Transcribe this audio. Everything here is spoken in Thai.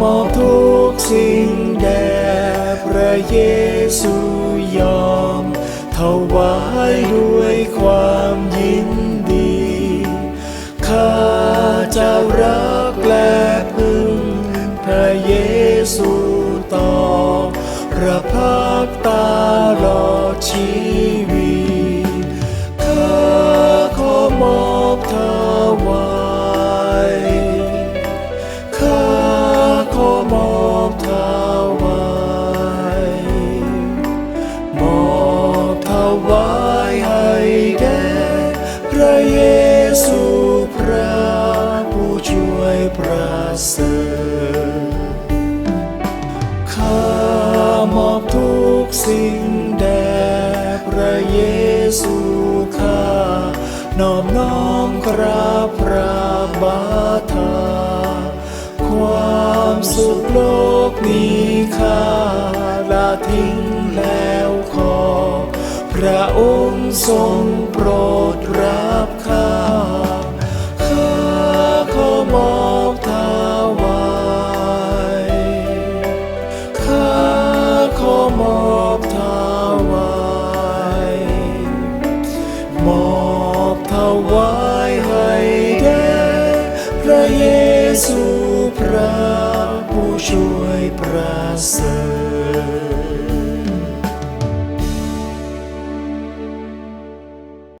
มอบทุกสิ่งแด่พระเยซูยอมถวายด้วยความยิน ประเสริฐข้ามอบทุกสิ่งแด่พระเยซูข้านอบน้อมกราบพระบาทา ความสุขโลกนี้ข้าละทิ้งแล้วขอ พระองค์ทรงโปรดรับข้า เยซูพระผู้ช่วยประเสริฐ